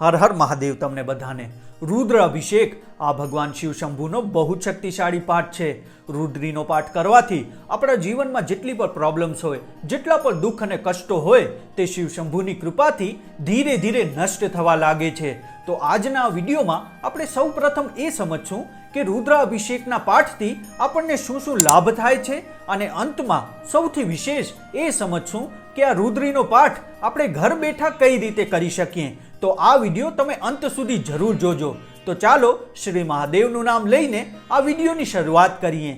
હર હર મહાદેવ તમને બધાને. રુદ્ર અભિષેક, આ ભગવાન શિવ શંભુનો બહુ જ શક્તિશાળી પાઠ છે. રુદ્રીનો પાઠ કરવાથી આપણા જીવનમાં જેટલી પણ પ્રોબ્લેમ્સ હોય, જેટલા પણ દુઃખ અને કષ્ટો હોય, તે શિવ શંભુની કૃપાથી ધીરે ધીરે નષ્ટ થવા લાગે છે. તો આજના વિડીયોમાં આપણે સૌ પ્રથમ એ સમજશું કે રુદ્ર અભિષેકના પાઠથી આપણને શું શું લાભ થાય છે અને અંતમાં સૌથી વિશેષ એ સમજશું કે આ રુદ્રીનો પાઠ આપણે ઘર બેઠા કઈ રીતે કરી શકીએ? તો આ વીડિયો તમે અંત સુધી જરૂર જોજો. તો ચાલો શ્રી મહાદેવનું નામ લઈને આ વિડીયોની શરૂઆત કરીએ.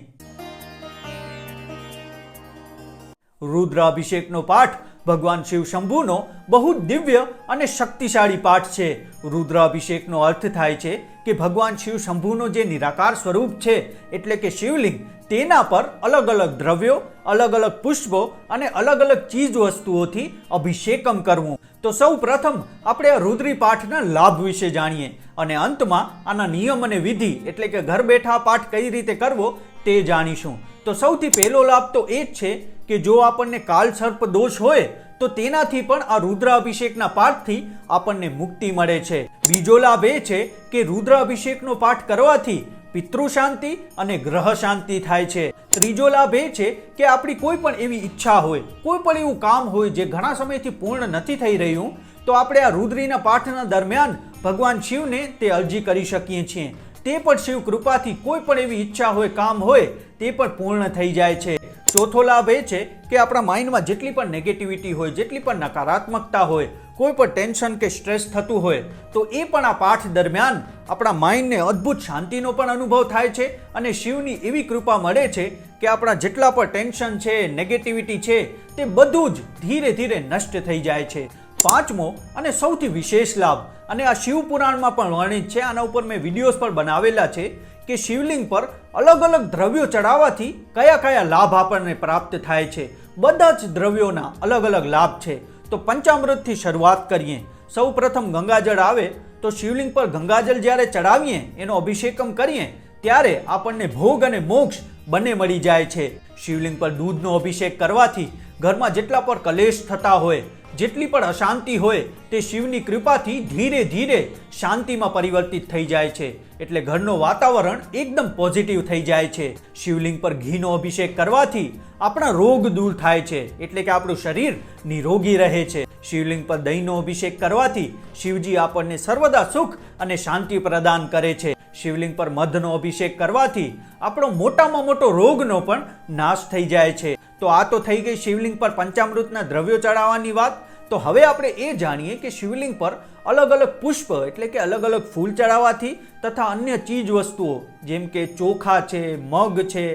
રુદ્રાભિષેકનો પાઠ ભગવાન શિવ શંભુનો બહુ દિવ્ય અને શક્તિશાળી પાઠ છે. રુદ્રાભિષેકનો અર્થ થાય છે કે ભગવાન શિવ શંભુનો જે નિરાકાર સ્વરૂપ છે, એટલે કે શિવલિંગ, તેના પર અલગ અલગ દ્રવ્યો અલગ અલગ પુષ્પો અને અલગ અલગ ચીજ વસ્તુઓથી અભિષેકમ કરવું. તો સૌ પ્રથમ આપણે આ રુદ્રી પાઠના લાભ વિશે જાણીએ અને અંતમાં આના નિયમ અને વિધિ એટલે કે ઘર બેઠા પાઠ કઈ રીતે કરવો તે જાણીશું. તો સૌથી પહેલો લાભ તો એ જ છે કે જો આપણને કાલ સર્પ દોષ હોય, તો તેનાથી પણ આ રુદ્ર અભિષેકના પાઠથી આપણને મુક્તિ મળે છે. બીજો લાભ એ છે કે રુદ્ર અભિષેકનો પાઠ કરવાથી પિતૃ શાંતિ અને ગ્રહ શાંતિ થાય છે. ત્રીજો લાભ એ છે કે આપણી કોઈ પણ એવી ઈચ્છા હોય, કોઈ પણ એવું કામ હોય જે ઘણા સમયથી પૂર્ણ નથી થઈ રહ્યું, તો આપણે આ રુદ્રીના પાઠના દરમિયાન ભગવાન શિવને તે અરજી કરી શકીએ છીએ. તે પણ શિવ કૃપાથી કોઈ પણ એવી ઈચ્છા હોય, કામ હોય, તે પણ પૂર્ણ થઈ જાય છે. ચોથો લાભ એ છે કે આપણા માઇન્ડમાં જેટલી પણ નેગેટિવિટી હોય, જેટલી પણ નકારાત્મકતા હોય, કોઈ પણ ટેન્શન કે સ્ટ્રેસ થતું હોય, તો એ પણ આ પાઠ દરમિયાન આપણા માઇન્ડને અદ્ભુત શાંતિનો પણ અનુભવ થાય છે અને શિવની એવી કૃપા મળે છે કે આપણા જેટલા પણ ટેન્શન છે નેગેટિવિટી છે, તે બધું જ ધીરે ધીરે નષ્ટ થઈ જાય છે. પાંચમો અને સૌથી વિશેષ લાભ. અને આ શિવ પુરાણમાં પણ વર્ણિત છે. આના ઉપર મેં વિડીયોઝ પણ બનાવેલા છે કે શિવલિંગ પર અલગ અલગ દ્રવ્યો ચડાવવાથી કયા કયા લાભ આપણને પ્રાપ્ત થાય છે. બધા જ દ્રવ્યોના અલગ અલગ લાભ છે. તો પંચામૃતથી શરૂઆત કરીએ. સૌ પ્રથમ ગંગાજળ આવે તો શિવલિંગ પર ગંગાજળ જ્યારે ચડાવીએ, એનો અભિષેકમ કરીએ, ત્યારે આપણને ભોગ અને મોક્ષ બંને મળી જાય છે. શિવલિંગ પર દૂધનો અભિષેક કરવાથી ઘરમાં જેટલા પણ કલેશ થતા હોય જેટલી પણ અશાંતિ હોય તે શિવની કૃપાથી ધીરે ધીરે શાંતિમાં પરિવર્તિત થઈ જાય છે. એટલે ઘરનું વાતાવરણ એકદમ પોઝિટિવ થઈ જાય છે. શિવલિંગ પર ઘીનો અભિષેક કરવાથી આપણા રોગ દૂર થાય છે. એટલે કે આપણું શરીર નિરોગી રહે છે. શિવલિંગ પર દહીંનો અભિષેક કરવાથી શિવજી આપણને સર્વદા સુખ અને શાંતિ પ્રદાન કરે છે. શિવલિંગ પર મધનો અભિષેક કરવાથી આપણો મોટામાં મોટો રોગનો પણ નાશ થઈ જાય છે. તો આ તો થઈ ગઈ શિવલિંગ પર પંચામૃતના દ્રવ્યો ચડાવવાની વાત. તો હવે આપણે એ જાણીએ કે શિવલિંગ પર અલગ અલગ પુષ્પ એટલે કે અલગ અલગ ફૂલ ચડાવવાથી તથા અન્ય ચીજ વસ્તુઓ જેમ કે ચોખા છે, મગ છે,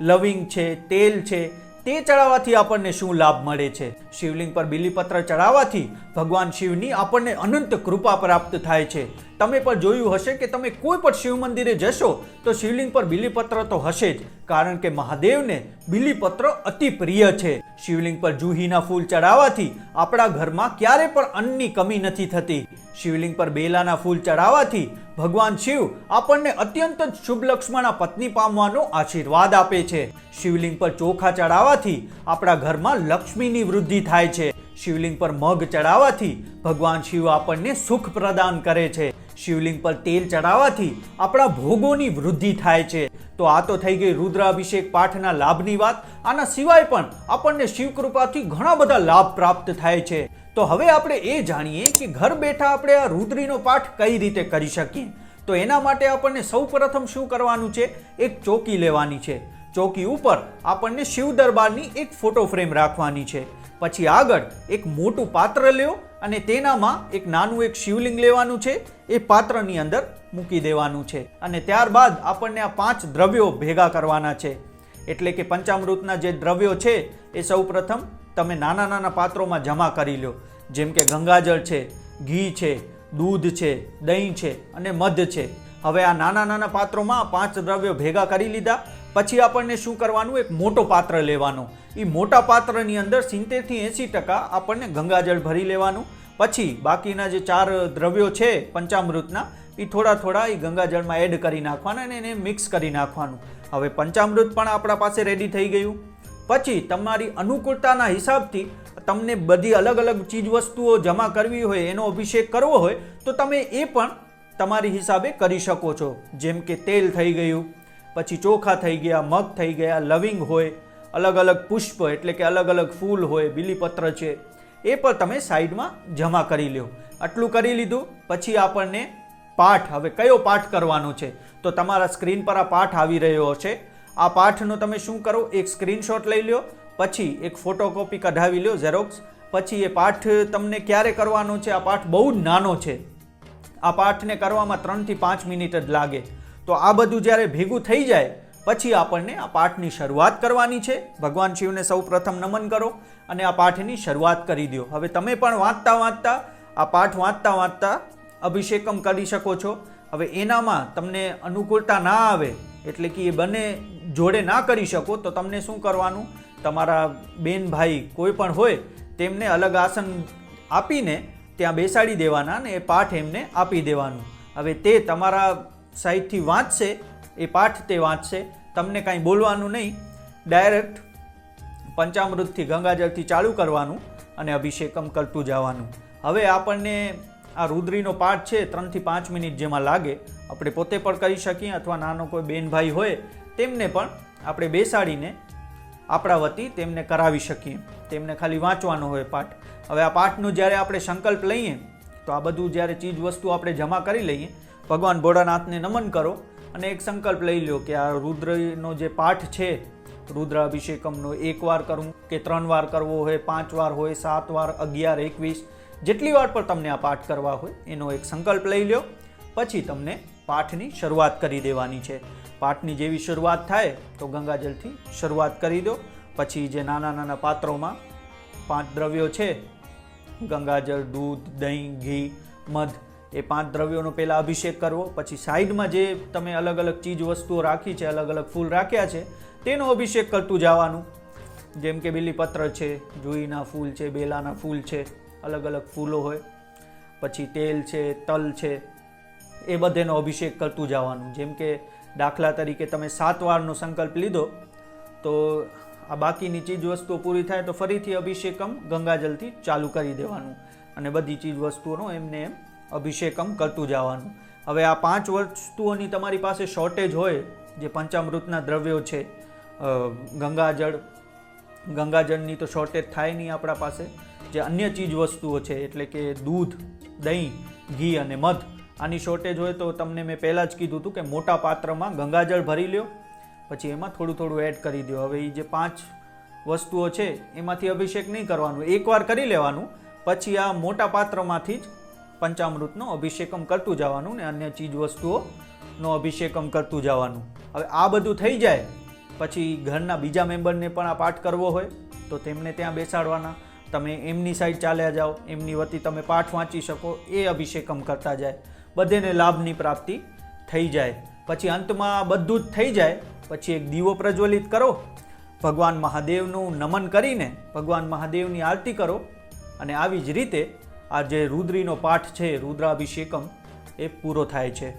લવિંગ છે, તેલ છે, તે ચડાવવાથી આપણને શું લાભ મળે છે? શિવલિંગ પર બિલીપત્ર ચડાવવાથી ભગવાન શિવની આપણને અનંત કૃપા પ્રાપ્ત થાય છે. તમે પણ જોયું હશે કે તમે કોઈ પણ શિવ મંદિરે જશો તો શિવલિંગ પર બિલીપત્ર તો હશે જ. કારણ કે મહાદેવને બિલીપત્ર અતિ પ્રિય છે. શિવલિંગ પર જુહીના ફૂલ ચડાવવાથી આપણા ઘરમાં ક્યારે પણ અન્નની કમી નથી થતી. શિવલિંગ પર બેલાના ફૂલ ચડાવવાથી ભગવાન શિવ આપણને અત્યંત શુભ લક્ષ્મણા પત્ની પામવાનો આશીર્વાદ આપે છે. શિવલિંગ પર ચોખા ચડાવવાથી આપણા ઘરમાં લક્ષ્મીની વૃદ્ધિ થાય છે. શિવલિંગ પર મગ ચડાવવાથી ભગવાન શિવ આપણને સુખ પ્રદાન કરે છે. શિવલિંગ પર તેલ ચડાવવાથી આપણા ભોગોની વૃદ્ધિ થાય છે. તો આ તો થઈ ગઈ રુદ્રાભિષેક પાઠના લાભની વાત. આના સિવાય પણ આપણને શિવ કૃપાથી ઘણા બધા લાભ પ્રાપ્ત થાય છે. તો હવે આપણે એ જાણીએ કે ઘર બેઠા આપણે આ રુદ્રીનો પાઠ કઈ રીતે કરી શકીએ? તો એના માટે આપણને સૌ પ્રથમ શું કરવાનું છે? એક ચોકી લેવાની છે. ચોકી ઉપર આપણને શિવ દરબારની એક ફોટો ફ્રેમ રાખવાની છે. પછી આગળ એક મોટું પાત્ર લ્યો અને તેનામાં એક નાનું એક શિવલિંગ લેવાનું છે. એ પાત્રની અંદર મૂકી દેવાનું છે. અને ત્યારબાદ આપણને આ પાંચ દ્રવ્યો ભેગા કરવાના છે. એટલે કે પંચામૃતના જે દ્રવ્યો છે, એ સૌ પ્રથમ તમે નાના નાના પાત્રોમાં જમા કરી લો જેમ કે ગંગાજળ છે, ઘી છે, દૂધ છે, દહીં છે અને મધ છે. હવે આ નાના નાના પાત્રોમાં પાંચ દ્રવ્યો ભેગા કરી લીધા. પછી આપણને શું કરવાનું? એક મોટો પાત્ર લેવાનો. એ મોટા પાત્રની અંદર સિત્તેરથી એંસી ટકા આપણને ગંગાજળ ભરી લેવાનું. પછી બાકીના જે ચાર દ્રવ્યો છે પંચામૃતના એ થોડા થોડા એ ગંગાજળમાં એડ કરી નાખવાના અને એને મિક્સ કરી નાખવાનું. હવે પંચામૃત પણ આપણા પાસે રેડી થઈ ગયું. પછી તમારી અનુકૂળતાના હિસાબથી તમને બધી અલગ અલગ ચીજ વસ્તુઓ જમા કરવી હોય, એનો અભિષેક કરવો હોય, તો તમે એ પણ તમારી હિસાબે કરી શકો છો. જેમ કે તેલ થઈ ગયું પછી ચોખા થઈ ગયા, મગ થઈ ગયા, લવિંગ હોય, અલગ અલગ પુષ્પ એટલે કે અલગ અલગ ફૂલ હોય, બીલીપત્ર છે, એ પણ તમે સાઈડમાં જમા કરી લ્યો. આટલું કરી લીધું, પછી આપણને પાઠ, હવે કયો પાઠ કરવાનો છે? તો તમારા સ્ક્રીન પર આ પાઠ આવી રહ્યો છે. આ પાઠનો તમે શું કરો? એક સ્ક્રીનશોટ લઈ લ્યો, પછી એક ફોટોકોપી કઢાવી લ્યો, ઝેરોક્સ, પછી એ પાઠ તમને ક્યારે કરવાનો છે? આ પાઠ બહુ જ નાનો છે. આ પાઠને કરવામાં ત્રણથી પાંચ મિનિટ જ લાગે. તો આ બધું જ્યારે ભેગું થઈ જાય, પછી આપણને આ પાઠની શરૂઆત કરવાની છે. ભગવાન શિવને સૌ પ્રથમ નમન કરો અને આ પાઠની શરૂઆત કરી દો. હવે તમે પણ વાંચતા વાંચતા આ પાઠ વાંચતા વાંચતા અભિષેકમ કરી શકો છો. હવે એનામાં તમને અનુકૂળતા ના આવે, એટલે કે એ બંને જોડે ના કરી શકો, તો તમને શું કરવાનું? તમારા બેન ભાઈ કોઈ પણ હોય, તેમને અલગ આસન આપીને ત્યાં બેસાડી દેવાના અને એ પાઠ એમને આપી દેવાનું. હવે તે તમારા સાઈડથી વાંચશે, એ પાઠ તે વાંચશે. તમને કાંઈ બોલવાનું નહીં. ડાયરેક્ટ પંચામૃતથી ગંગાજળથી ચાલુ કરવાનું અને અભિષેકમ કરતું જવાનું. હવે આપણને આ રુદ્રીનો પાઠ છે, ત્રણથી પાંચ મિનિટ જેમાં લાગે. આપણે પોતે પણ કરી શકીએ અથવા નાનો કોઈ બેન ભાઈ હોય, તેમને પણ આપણે બેસાડીને આપણા વતી તેમને કરાવી શકીએ. તેમને ખાલી વાંચવાનો હોય પાઠ. હવે આ પાઠનો જ્યારે આપણે સંકલ્પ લઈએ, તો આ બધું જ્યારે ચીજ વસ્તુ આપણે જમા કરી લઈએ ભગવાન ભોળાનાથને નમન કરો અને એક સંકલ્પ લઈ લો કે આ રુદ્રનો જે પાઠ છે રુદ્ર અભિષેકમનો એક વાર કરવું કે ત્રણ વાર કરવો હોય, પાંચ વાર હોય, સાત વાર, અગિયાર, એકવીસ, જેટલી વાર પણ તમને આ પાઠ કરવા હોય, એનો એક સંકલ્પ લઈ લો પછી તમને પાઠની શરૂઆત કરી દેવાની છે. પાઠની જેવી શરૂઆત થાય તો ગંગાજળથી શરૂઆત કરી દો. પછી જે નાના નાના પાત્રોમાં પાંચ દ્રવ્યો છે, ગંગાજળ, દૂધ, દહીં, ઘી, મધ એ પાંચ દ્રવ્યોનો પહેલાં અભિષેક કરવો, પછી સાઈડમાં જે તમે અલગ અલગ ચીજ વસ્તુઓ રાખી છે, અલગ અલગ ફૂલ રાખ્યા છે, તેનો અભિષેક કરતું જવાનું. જેમ કે બીલીપત્ર છે, જુઈના ફૂલ છે, બેલાના ફૂલ છે, અલગ અલગ ફૂલો હોય. પછી તેલ છે, તલ છે, એ બધેનો અભિષેક કરતું જવાનું. જેમ કે દાખલા તરીકે તમે સાત વારનો સંકલ્પ લીધો, તો આ બાકીની ચીજ વસ્તુઓ પૂરી થાય તો ફરીથી અભિષેકમ ગંગાજલથી ચાલુ કરી દેવાનું. અને બધી ચીજ વસ્તુઓનો એમને એમ અભિષેકમ કરતું જવાનું. હવે આ પાંચ વસ્તુઓની તમારી પાસે શોર્ટેજ હોય, જે પંચામૃતના દ્રવ્યો છે ગંગાજળ, ગંગાજળની તો શોર્ટેજ થાય નહીં આપણા પાસે. જે અન્ય ચીજ વસ્તુઓ છે, એટલે કે દૂધ, દહીં, ઘી અને મધ, આની શોર્ટેજ હોય તો તમને મેં પહેલાં જ કીધું હતું કે મોટા પાત્રમાં ગંગાજળ ભરી લ્યો, પછી એમાં થોડું થોડું એડ કરી દો હવે એ જે પાંચ વસ્તુઓ છે, એમાંથી અભિષેક નહીં કરવાનું. એકવાર કરી લેવાનું, પછી આ મોટા પાત્રમાંથી જ પંચામૃતનો અભિષેકમ કરતું જવાનું ને અન્ય ચીજ વસ્તુઓનો અભિષેકમ કરતું જવાનું. હવે આ બધું થઈ જાય, પછી ઘરના બીજા મેમ્બરને પણ આ પાઠ કરવો હોય, તો તેમને ત્યાં બેસાડવાના. તમે એમની સાઈડ ચાલ્યા જાઓ, એમની વતી તમે પાઠ વાંચી શકો, એ અભિષેકમ કરતા જાય. બધેને લાભની પ્રાપ્તિ થઈ જાય. પછી અંતમાં બધું જ થઈ જાય, પછી એક દીવો પ્રજ્વલિત કરો, ભગવાન મહાદેવનું નમન કરીને ભગવાન મહાદેવની આરતી કરો, અને આવી જ રીતે આ જે રુદ્રીનો પાઠ છે, રુદ્રાભિષેકમ, એ પૂરો થાય છે.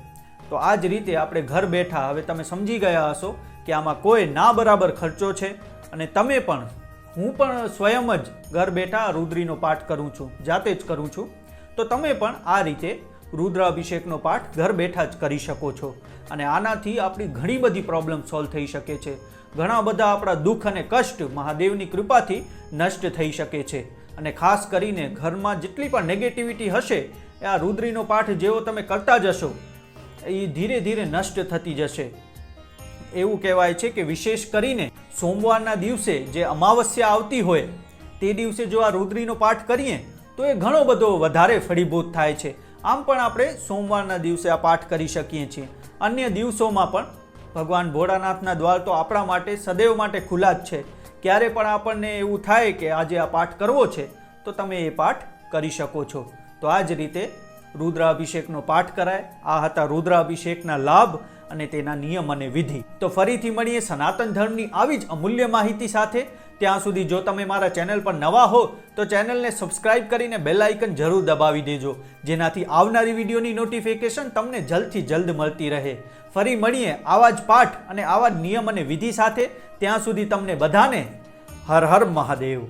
તો આ જ રીતે આપણે ઘર બેઠા હવે તમે સમજી ગયા હશો કે આમાં કોઈ ના બરાબર ખર્ચો છે અને તમે પણ, હું પણ સ્વયં જ ઘર બેઠા રુદ્રીનો પાઠ કરું છું, જાતે જ કરું છું. તો તમે પણ આ રીતે રુદ્રાભિષેકનો પાઠ ઘર બેઠા જ કરી શકો છો. અને આનાથી આપણી ઘણી બધી પ્રોબ્લેમ સોલ્વ થઈ શકે છે. ઘણા બધા આપણા દુઃખ અને કષ્ટ મહાદેવની કૃપાથી નષ્ટ થઈ શકે છે. અને ખાસ કરીને ઘરમાં જેટલી પણ નેગેટિવિટી હશે, એ આ રુદ્રીનો પાઠ જેવો તમે કરતા જશો એ ધીરે ધીરે નષ્ટ થતી જશે. એવું કહેવાય છે કે વિશેષ કરીને સોમવારના દિવસે જે અમાવસ્યા આવતી હોય, તે દિવસે જો આ રુદ્રીનો પાઠ કરીએ, તો એ ઘણો બધો વધારે ફળીભૂત થાય છે. આમ પણ આપણે સોમવારના દિવસે આ પાઠ કરી શકીએ છીએ. અન્ય દિવસોમાં પણ ભગવાન ભોળાનાથના દ્વાર તો આપણા માટે સદૈવ માટે ખુલ્લા જ છે. ક્યારે પણ આપણને એવું થાય કે આજે આ પાઠ કરવો છે, તો તમે એ પાઠ કરી શકો છો. તો આ જ રીતે રુદ્રાભિષેકનો પાઠ કરાય. આ હતા રુદ્રાભિષેકના લાભ અને તેના નિયમ અને વિધિ. તો ફરીથી મળીએ સનાતન ધર્મની આવી જ અમૂલ્ય માહિતી સાથે. ત્યાં સુધી જો તમે મારા ચેનલ પર નવા હો, તો ચેનલને સબસ્ક્રાઇબ કરીને બેલ આઇકન જરૂર દબાવી દેજો. જેનાથી આવનારી વિડીયોની નોટિફિકેશન તમને જલ્દથી જલ્દ મળતી રહે. ફરી મળીએ આવા જ પાઠ અને આવા નિયમ અને વિધિ સાથે ત્યાં સુધી તમને બધાને હર હર મહાદેવ.